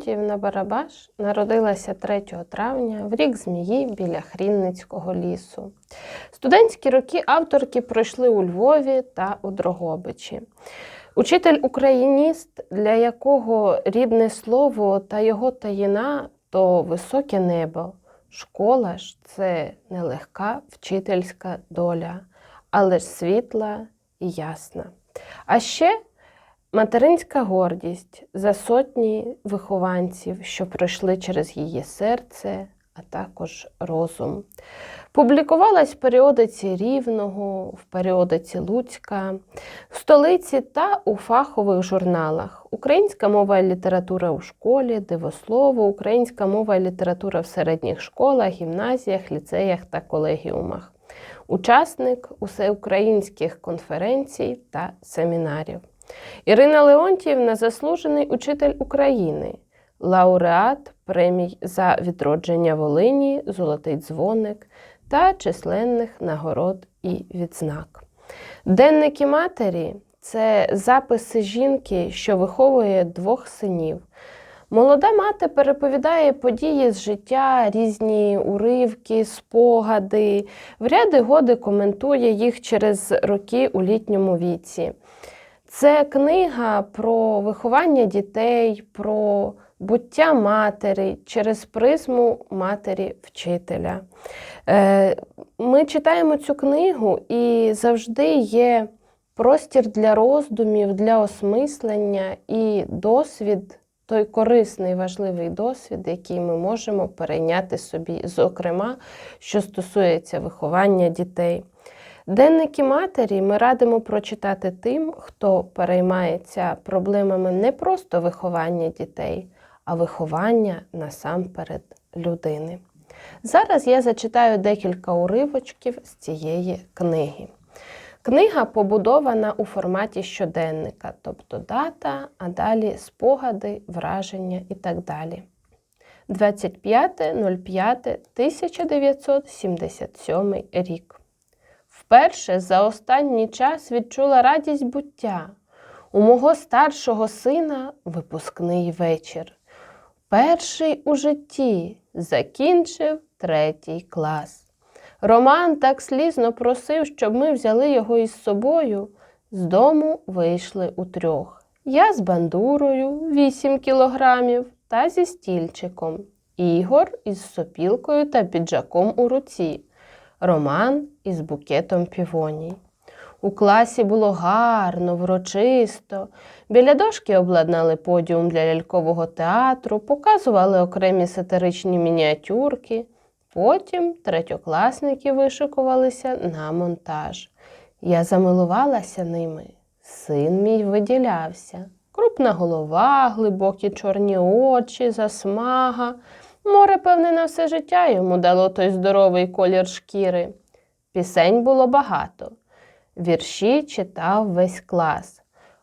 Леонтіївна Барабаш народилася 3 травня в рік змії біля Хрінницького лісу. Студентські роки авторки пройшли у Львові та у Дрогобичі. Учитель україніст, для якого рідне слово та його таїна то високе небо. Школа ж це нелегка вчительська доля, але ж світла і ясна. А ще материнська гордість за сотні вихованців, що пройшли через її серце, а також розум. Публікувалась в періодиці Рівного, в періодиці Луцька, в столиці та у фахових журналах Українська мова і література у школі, дивослово, українська мова і література в середніх школах, гімназіях, ліцеях та колегіумах. Учасник усеукраїнських конференцій та семінарів. Ірина Леонтіївна заслужений учитель України, лауреат премій за відродження Волині, Золотий дзвоник та численних нагород і відзнак. Денники матері це записи жінки, що виховує двох синів. Молода мати переповідає події з життя, різні уривки, спогади, в ряди годи коментує їх через роки у літньому віці. Це книга про виховання дітей, про буття матері через призму матері-вчителя. Е, Ми читаємо цю книгу і завжди є простір для роздумів, для осмислення і досвід, той корисний, важливий досвід, який ми можемо перейняти собі, зокрема, що стосується виховання дітей. Денники матері ми радимо прочитати тим, хто переймається проблемами не просто виховання дітей, а виховання насамперед людини. Зараз я зачитаю декілька уривочків з цієї книги. Книга побудована у форматі щоденника, тобто дата, а далі спогади, враження і так далі. 25.05.1977 рік. Вперше за останній час відчула радість буття. У мого старшого сина випускний вечір. Перший у житті закінчив третій клас. Роман так слізно просив, щоб ми взяли його із собою. З дому вийшли утрьох. Я з бандурою 8 кілограмів та зі стільчиком. Ігор із сопілкою та піджаком у руці. Роман із букетом півоній. У класі було гарно, врочисто. Біля дошки обладнали подіум для лялькового театру, показували окремі сатиричні мініатюрки. Потім третьокласники вишикувалися на монтаж. Я замилувалася ними. Син мій виділявся. Крупна голова, глибокі чорні очі, засмага. Море, певне, на все життя йому дало той здоровий колір шкіри. Пісень було багато. Вірші читав весь клас.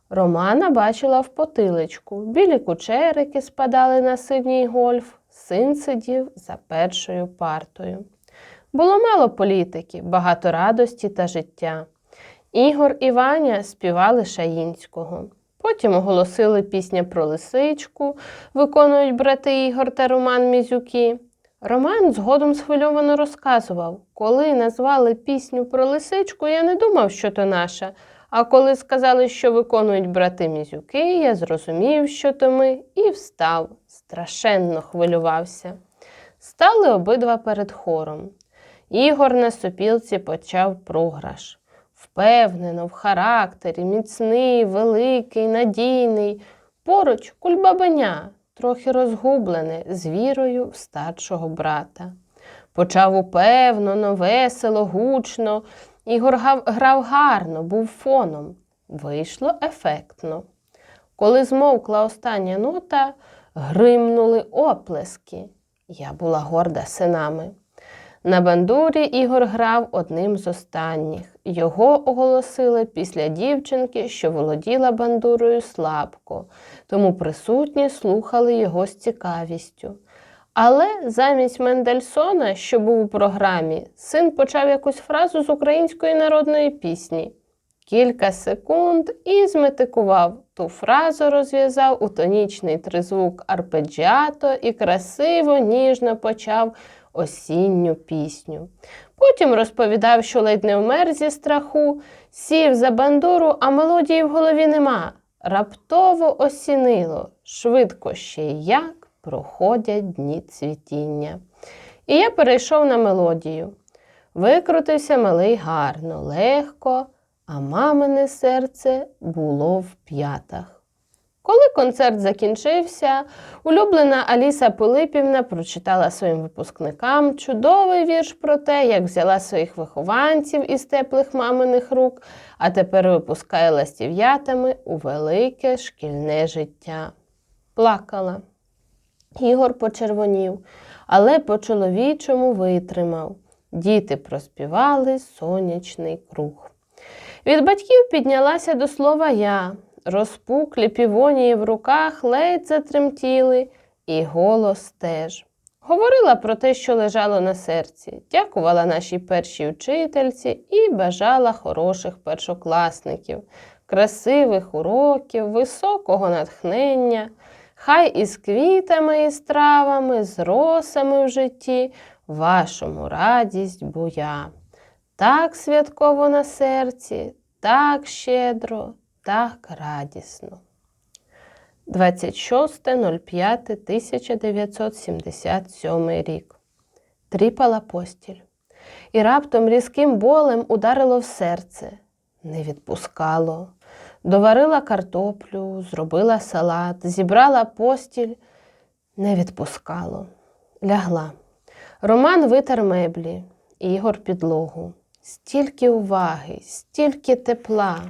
Романа бачила в потиличку. Білі кучерики спадали на синій гольф. Син сидів за першою партою. Було мало політики, багато радості та життя. Ігор і Ваня співали Шаїнського. Потім оголосили пісня про лисичку, виконують брати Ігор та Роман Мізюки. Роман згодом схвильовано розказував, коли назвали пісню про лисичку, я не думав, що то наша. А коли сказали, що виконують брати Мізюки, я зрозумів, що то ми, і встав, страшенно хвилювався. Стали обидва перед хором. Ігор на сопілці почав програш. Впевнено, в характері, міцний, великий, надійний, поруч кульбабеня, трохи розгублене, з вірою в старшого брата. Почав упевнено, весело, гучно. Ігор грав гарно, був фоном. Вийшло ефектно. Коли змовкла остання нота, гримнули оплески. Я була горда синами. На бандурі Ігор грав одним з останніх. Його оголосили після дівчинки, що володіла бандурою слабко, тому присутні слухали його з цікавістю. Але замість Мендельсона, що був у програмі, син почав якусь фразу з української народної пісні. Кілька секунд і зметикував. ту фразу розв'язав у тонічний тризвук арпеджіато і красиво, ніжно почав осінню пісню. Потім розповідав, що ледь не вмер зі страху, сів за бандуру, а мелодії в голові нема. Раптово осінило, швидко ще як проходять дні цвітіння. І я перейшов на мелодію. Викрутився малий гарно, легко, а мамине серце було в п'ятах. Коли концерт закінчився, улюблена Аліса Пилипівна прочитала своїм випускникам чудовий вірш про те, як взяла своїх вихованців із теплих маминих рук, а тепер випускає ластів'ятами у велике шкільне життя. Плакала. Ігор почервонів, але по-чоловічому витримав. Діти проспівали сонячний круг. Від батьків піднялася до слова я. Розпуклі півонії в руках ледь затремтіли, і голос теж. Говорила про те, що лежало на серці, дякувала нашій першій учительці і бажала хороших першокласників, красивих уроків, високого натхнення, хай із квітами і стравами, з росами в житті, вашому радість буя. Так святково на серці, так щедро, так радісно. 26.05.1977 рік. Тріпала постіль. І раптом різким болем ударило в серце. Не відпускало. Доварила картоплю, зробила салат, зібрала постіль, не відпускало. Лягла. Роман витер меблі, Ігор підлогу. Стільки уваги, стільки тепла.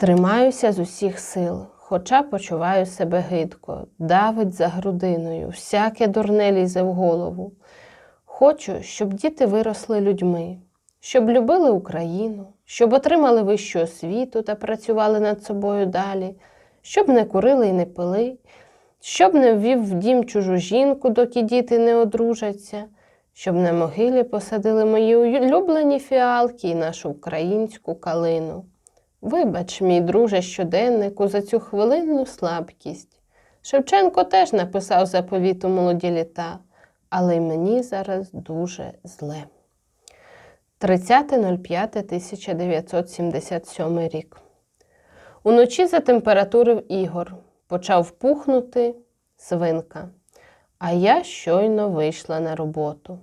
Тримаюся з усіх сил, хоча почуваю себе гидко, давить за грудиною, всяке дурне лізе в голову. Хочу, щоб діти виросли людьми, щоб любили Україну, щоб отримали вищу освіту та працювали над собою далі, щоб не курили і не пили, щоб не ввів в дім чужу жінку, доки діти не одружаться, щоб на могилі посадили мої улюблені фіалки і нашу українську калину. Вибач, мій друже щоденнику, за цю хвилинну слабкість. Шевченко теж написав заповіт у молоді літа, але й мені зараз дуже зле. 30.05.1977 рік. Уночі затемпературив Ігор, почав пухнути свинка, а я щойно вийшла на роботу.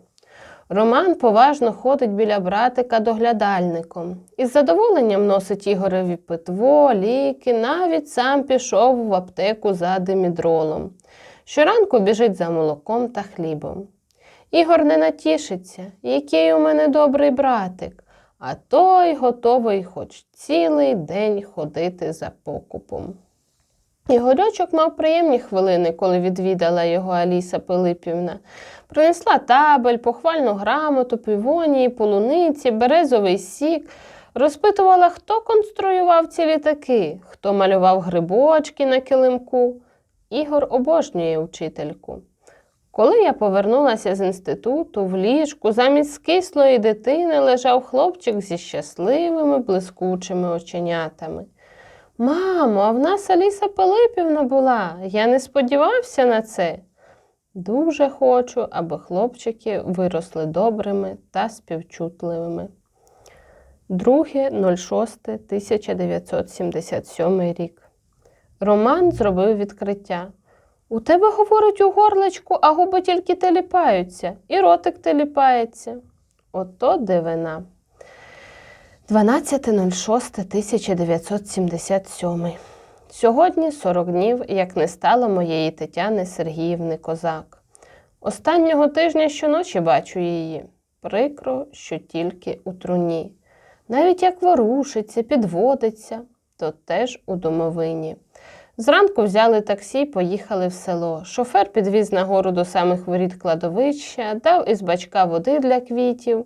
Роман поважно ходить біля братика доглядальником. Із задоволенням носить Ігореві питво, ліки, навіть сам пішов в аптеку за димідролом. Щоранку біжить за молоком та хлібом. Ігор не натішиться, який у мене добрий братик, а той готовий хоч цілий день ходити за покупом. Ігорьочок мав приємні хвилини, коли відвідала його Аліса Пилипівна. Принесла табель, похвальну грамоту, півонії, полуниці, березовий сік. Розпитувала, хто конструював ці літаки, хто малював грибочки на килимку. Ігор обожнює учительку. Коли я повернулася з інституту, в ліжку замість кислої дитини лежав хлопчик зі щасливими блискучими оченятами. Мамо, а в нас Аліса Пилипівна була. Я не сподівався на це. Дуже хочу, аби хлопчики виросли добрими та співчутливими. 2.06.1977 рік. Роман зробив відкриття. У тебе говорить у горлечку, а губи тільки теліпаються, і ротик теліпається. Ото дивина. 12.06.1977 Сьогодні 40 днів, як не стало моєї Тетяни Сергіївни Козак. Останнього тижня щоночі бачу її. Прикро, що тільки у труні. Навіть як ворушиться, підводиться, то теж у домовині. Зранку взяли таксі й поїхали в село. Шофер підвіз нагору до самих воріт кладовища, дав із бачка води для квітів.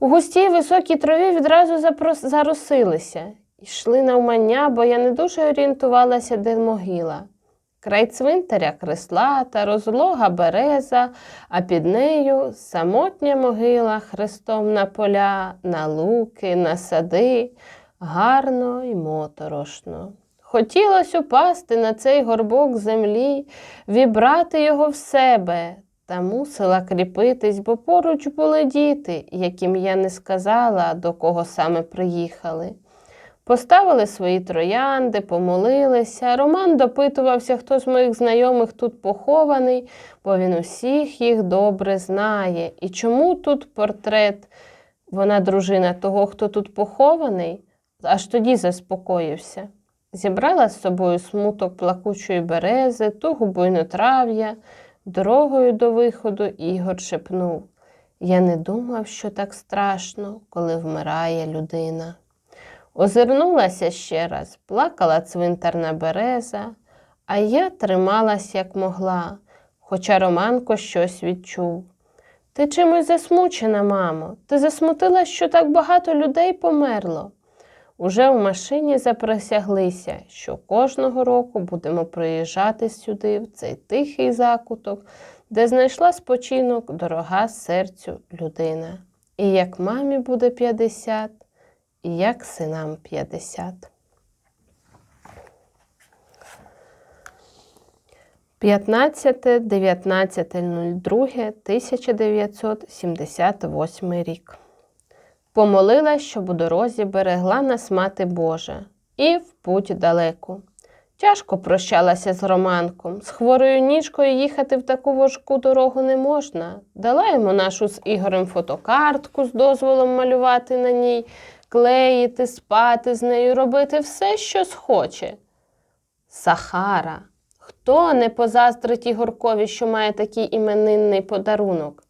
У густій високій траві відразу запрос- заросилися. Йшли навмання, бо я не дуже орієнтувалася, де могила. Край цвинтаря кресла та розлога береза, а під нею самотня могила хрестом на поля, на луки, на сади, гарно й моторошно. Хотілося упасти на цей горбок землі, вібрати його в себе, та мусила кріпитись, бо поруч були діти, яким я не сказала, до кого саме приїхали. Поставили свої троянди, помолилися. Роман допитувався, хто з моїх знайомих тут похований, бо він усіх їх добре знає. І чому тут портрет, вона дружина того, хто тут похований, аж тоді заспокоївся. Зібрала з собою смуток плакучої берези, тугу буйнотрав'я. Дорогою до виходу Ігор шепнув Я не думав, що так страшно, коли вмирає людина. Озирнулася ще раз, плакала цвинтарна береза, а я трималась як могла, хоча Романко щось відчув. Ти чимось засмучена, мамо. Ти засмутила, що так багато людей померло. Уже в машині заприсяглися, що кожного року будемо приїжджати сюди, в цей тихий закуток, де знайшла спочинок дорога серцю людина. І як мамі буде 50, і як синам 50. 15.19.02.1978 рік. Помолилась, щоб у дорозі берегла нас мати Божа, і в путь далеку. Тяжко прощалася з Романком. З хворою ніжкою їхати в таку важку дорогу не можна. Дала йому нашу з Ігорем фотокартку з дозволом малювати на ній, клеїти, спати з нею, робити все, що схоче. Сахара. Хто не позаздрить Ігоркові, що має такий іменинний подарунок?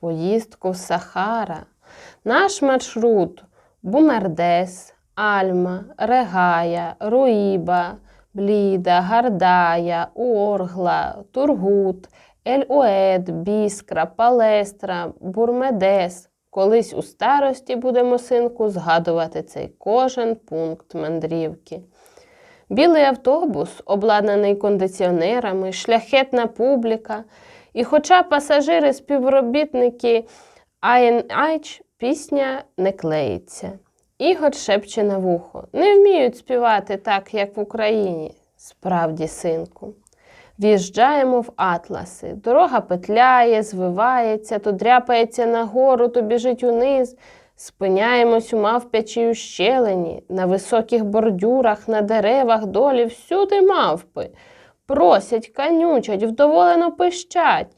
Поїздку в Сахара. Наш маршрут Бумердес, Альма, Регая, Руїба, Бліда, Гардая, Уоргла, Тургут, Ель-Уед, Біскра, Палестра, Бурмедес. Колись у старості будемо, синку, згадувати цей кожен пункт мандрівки. Білий автобус, обладнаний кондиціонерами, шляхетна публіка. І хоча пасажири співробітники INH, пісня не клеїться. Ігор шепче на вухо. Не вміють співати так, як в Україні. Справді, синку. В'їжджаємо в атласи. Дорога петляє, звивається, то дряпається нагору, то біжить униз. Спиняємось у мавпячій ущелині, на високих бордюрах, на деревах долі, всюди мавпи. Просять, канючать, вдоволено пищать.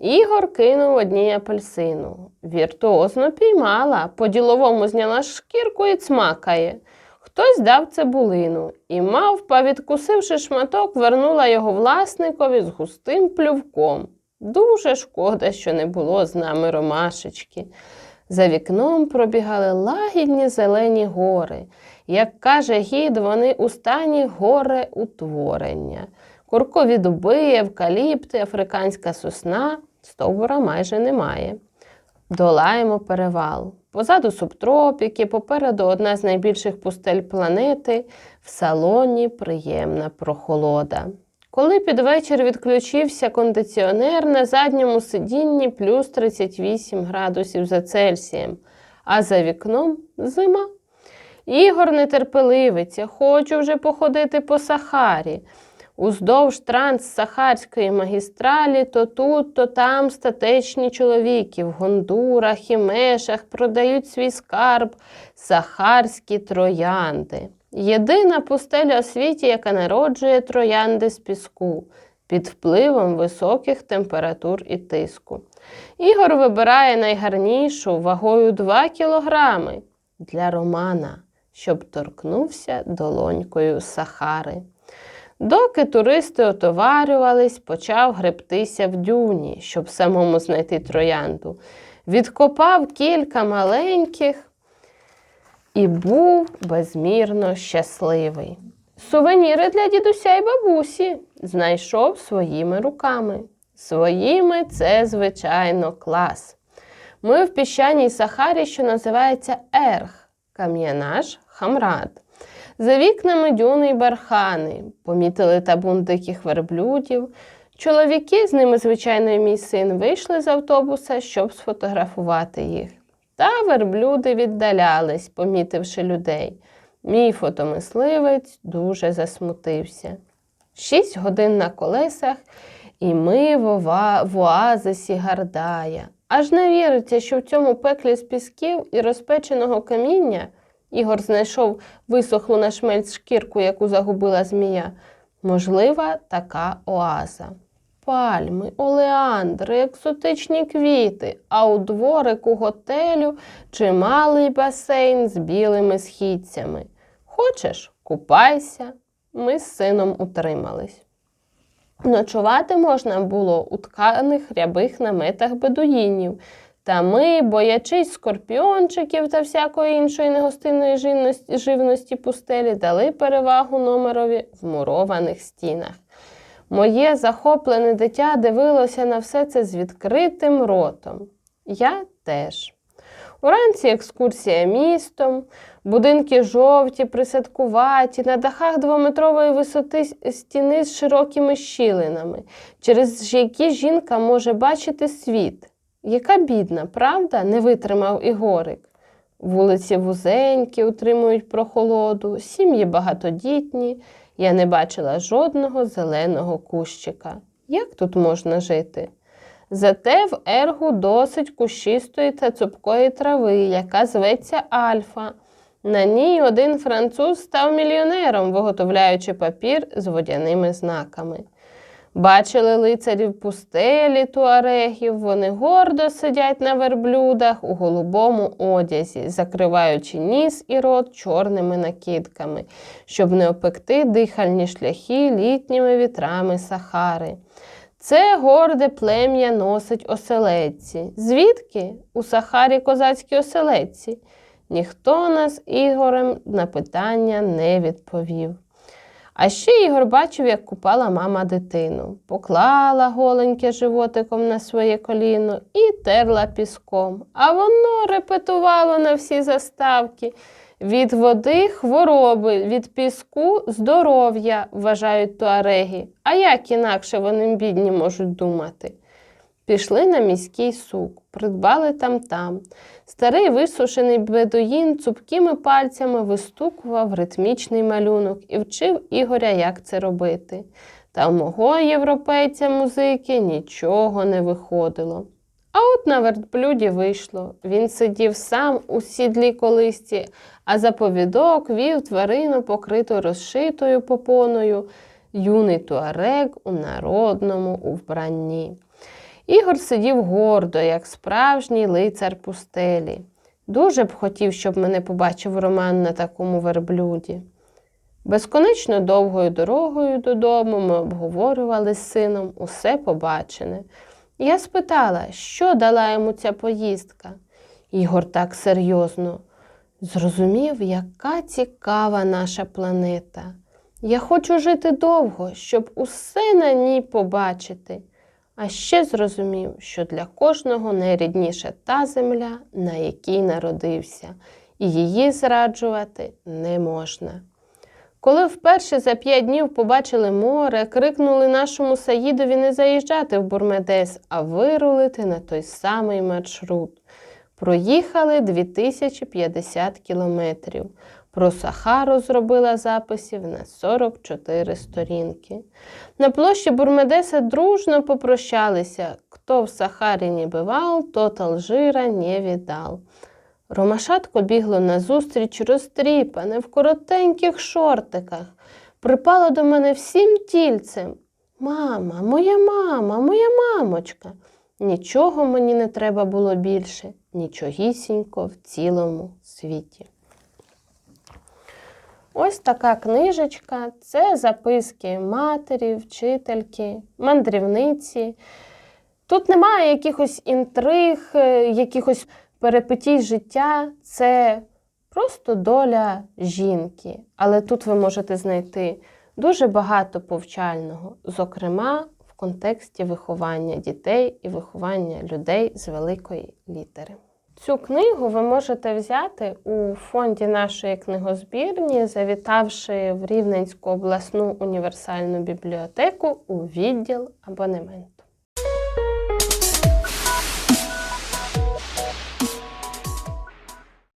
Ігор кинув одній апельсину. Віртуозно піймала, по-діловому зняла шкірку і цмакає. Хтось дав цибулину, і мавпа, відкусивши шматок, вернула його власникові з густим плювком. Дуже шкода, що не було з нами ромашечки. За вікном пробігали лагідні зелені гори. Як каже гід, вони у стані горе утворення. Куркові дуби, евкаліпти, африканська сосна, стовбура майже немає. Долаємо перевал. Позаду субтропіки, попереду одна з найбільших пустель планети, в салоні приємна прохолода. Коли під вечір відключився кондиціонер, на задньому сидінні плюс 38 градусів за Цельсієм, а за вікном зима. Ігор нетерпеливиться, хочу вже походити по Сахарі. Уздовж транссахарської магістралі то тут, то там статечні чоловіки в гондурах і мешах продають свій скарб сахарські троянди. Єдина пустеля у світі, яка народжує троянди з піску під впливом високих температур і тиску. Ігор вибирає найгарнішу вагою 2 кілограми для Романа, щоб торкнувся долонькою Сахари. Доки туристи отоварювались, почав гребтися в дюні, щоб самому знайти троянду. Відкопав кілька маленьких і був безмірно щасливий. Сувеніри для дідуся і бабусі знайшов своїми руками. Своїми це, звичайно, клас. Ми в піщаній Сахарі, що називається Ерх, кам'янаш Хамрад. За вікнами дюни й бархани, помітили табун диких верблюдів. Чоловіки, з ними, звичайно, і мій син, вийшли з автобуса, щоб сфотографувати їх. Та верблюди віддалялись, помітивши людей. Мій фотомисливець дуже засмутився. Шість годин на колесах, і ми в, оазисі Гардая. Аж не віриться, що в цьому пеклі з пісків і розпеченого каміння Ігор знайшов висохлу на шмельць шкірку, яку загубила змія. Можлива така оаза. Пальми, олеандри, екзотичні квіти, а у дворику готелю чималий басейн з білими східцями. Хочеш, купайся. Ми з сином утримались. Ночувати можна було у тканих рябих наметах бедуїнів. Та ми, боячись скорпіончиків та всякої іншої негостинної живності, пустелі, дали перевагу номерові в мурованих стінах. Моє захоплене дитя дивилося на все це з відкритим ротом. Я теж. Уранці екскурсія містом, будинки жовті, присадкуваті, на дахах двометрової висоти стіни з широкими щілинами, через які жінка може бачити світ. Яка бідна, правда? не витримав Ігорик. Вулиці вузенькі, утримують прохолоду, сім'ї багатодітні. Я не бачила жодного зеленого кущика. Як тут можна жити? Зате в ергу досить кущистої та цупкої трави, яка зветься Альфа. На ній один француз став мільйонером, виготовляючи папір з водяними знаками. Бачили лицарів пустелі туарегів, вони гордо сидять на верблюдах у голубому одязі, закриваючи ніс і рот чорними накидками, щоб не опекти дихальні шляхи літніми вітрами Сахари. Це горде плем'я носить оселедці. Звідки? У Сахарі козацькі оселедці. Ніхто нас Ігорем на питання не відповів. А ще Ігор бачив, як купала мама дитину, поклала голеньке животиком на своє коліно і терла піском, а воно репетувало на всі заставки. Від води хвороби, від піску здоров'я, вважають туареги. А як інакше вони бідні можуть думати? Пішли на міський сук, придбали там-там. Старий висушений бедуїн цупкими пальцями вистукував ритмічний малюнок і вчив Ігоря, як це робити. Та в мого європейця музики нічого не виходило. А от на верблюді вийшло. Він сидів сам у сідлій колисці, а за повідок вів тварину, покриту розшитою попоною, юний туарег у народному вбранні. Ігор сидів гордо, як справжній лицар пустелі. Дуже б хотів, щоб мене побачив Роман на такому верблюді. Безконечно довгою дорогою додому ми обговорювали з сином усе побачене. Я спитала, що дала йому ця поїздка. Ігор так серйозно. Зрозумів, яка цікава наша планета. Я хочу жити довго, щоб усе на ній побачити. А ще зрозумів, що для кожного найрідніша та земля, на якій народився, і її зраджувати не можна. Коли вперше за п'ять днів побачили море, крикнули нашому Саїдові не заїжджати в Бурмедес, а вирулити на той самий маршрут. Проїхали 2050 кілометрів. Про Сахару зробила записів на 44 сторінки. На площі Бурмедеса дружно попрощалися. Хто в Сахарі не бивав, тот Алжира не віддал. Ромашатко бігло назустріч розтріпане в коротеньких шортиках. Припало до мене всім тільцем. Мама, моя мама, моя мамочка. Нічого мені не треба було більше, нічогісінько в цілому світі. Ось така книжечка це записки матері, вчительки, мандрівниці. Тут немає якихось інтриг, е, якихось перепитій життя, це просто доля жінки. Але тут ви можете знайти дуже багато повчального, зокрема в контексті виховання дітей і виховання людей з великої літери. Цю книгу ви можете взяти у фонді нашої книгозбірні, завітавши в Рівненську обласну універсальну бібліотеку у відділ абонемент.